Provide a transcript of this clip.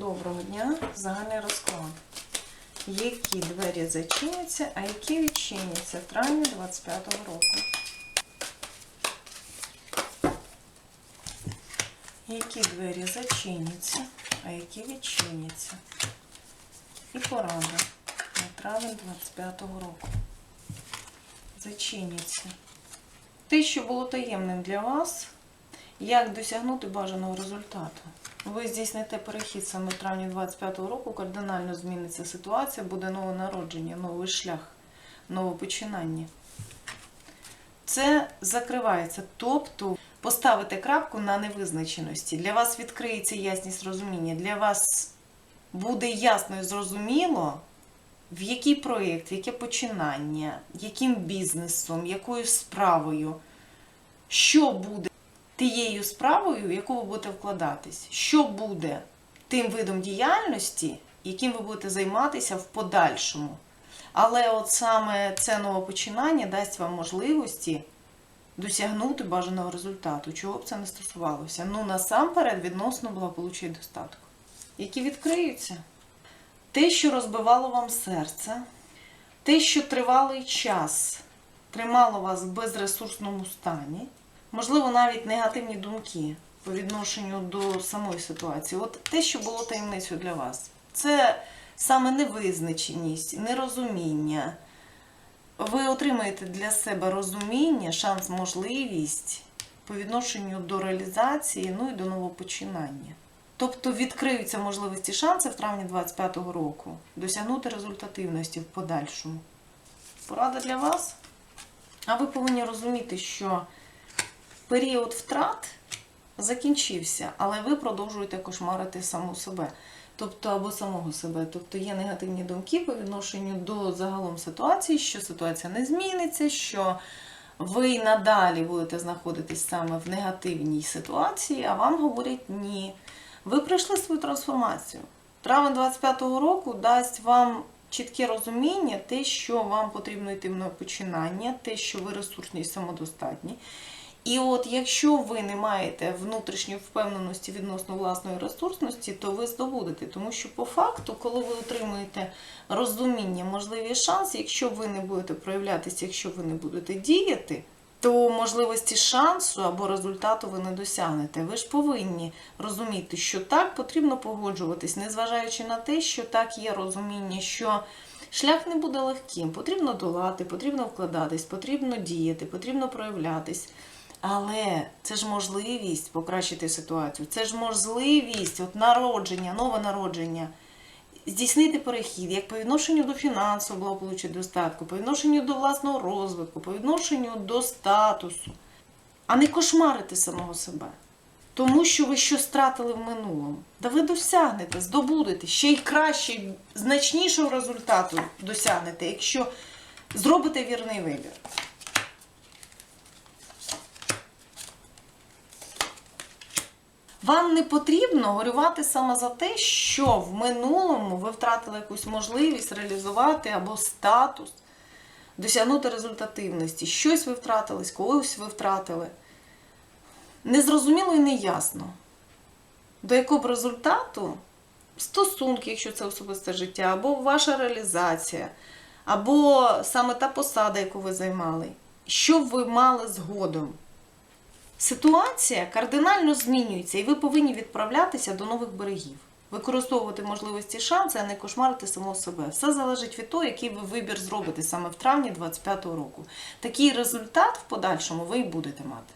Доброго дня, загальний розклад. Які двері зачиняться, а які відчиняться в травні 25 року? Які двері зачиняться, а які відчиняться? І порада на травень 25 року. Зачиняться. Те, що було таємним для вас, як досягнути бажаного результату. Ви здійсните перехід саме травні 25-го року, кардинально зміниться ситуація, буде нове народження, новий шлях, нове починання. Це закривається. Тобто поставите крапку на невизначеності. Для вас відкриється ясність розуміння. Для вас буде ясно і зрозуміло, в який проєкт, яке починання, яким бізнесом, якою справою, що буде тією справою, в яку ви будете вкладатись, що буде тим видом діяльності, яким ви будете займатися в подальшому. Але от саме це нове починання дасть вам можливості досягнути бажаного результату, чого б це не стосувалося. Ну, насамперед, відносно благополуччя і достатку, які відкриються. Те, що розбивало вам серце, те, що тривалий час тримало вас в безресурсному стані, можливо, навіть негативні думки по відношенню до самої ситуації. От те, що було таємницею для вас, це саме невизначеність, нерозуміння. Ви отримаєте для себе розуміння, шанс, можливість по відношенню до реалізації, ну і до нового починання. Тобто відкриються можливості шанси в травні 25-го року досягнути результативності в подальшому. Порада для вас. А ви повинні розуміти, що період втрат закінчився, але ви продовжуєте кошмарити саму себе. Тобто або самого себе. Тобто є негативні думки по відношенню до загалом ситуації, що ситуація не зміниться, що ви надалі будете знаходитись саме в негативній ситуації, а вам говорять ні. Ви пройшли свою трансформацію. Травень 25-го року дасть вам чітке розуміння, те, що вам потрібно йти в починання, те, що ви ресурсні і самодостатні. І от якщо ви не маєте внутрішньої впевненості відносно власної ресурсності, то ви здобудете. Тому що по факту, коли ви отримуєте розуміння, можливі шанси, якщо ви не будете проявлятися, якщо ви не будете діяти, то можливості шансу або результату ви не досягнете. Ви ж повинні розуміти, що так потрібно погоджуватись, незважаючи на те, що так є розуміння, що шлях не буде легким. Потрібно долати, потрібно вкладатись, потрібно діяти, потрібно проявлятись. Але це ж можливість покращити ситуацію, це ж можливість от народження, нове народження, здійснити перехід як по відношенню до фінансового благополуччя достатку, по відношенню до власного розвитку, по відношенню до статусу, а не кошмарити самого себе. Тому що ви що стратили в минулому. Да ви досягнете, здобудете ще й краще, значнішого результату досягнете, якщо зробите вірний вибір. Вам не потрібно горювати саме за те, що в минулому ви втратили якусь можливість реалізувати або статус, досягнути результативності. Щось ви втратились, когось ви втратили. Незрозуміло і неясно, до якого б результату стосунки, якщо це особисте життя, або ваша реалізація, або саме та посада, яку ви займали, що б ви мали згодом. Ситуація кардинально змінюється, і ви повинні відправлятися до нових берегів, використовувати можливості шанси, а не кошмарити само себе. Все залежить від того, який ви вибір зробите саме в травні 25-го року. Такий результат в подальшому ви і будете мати.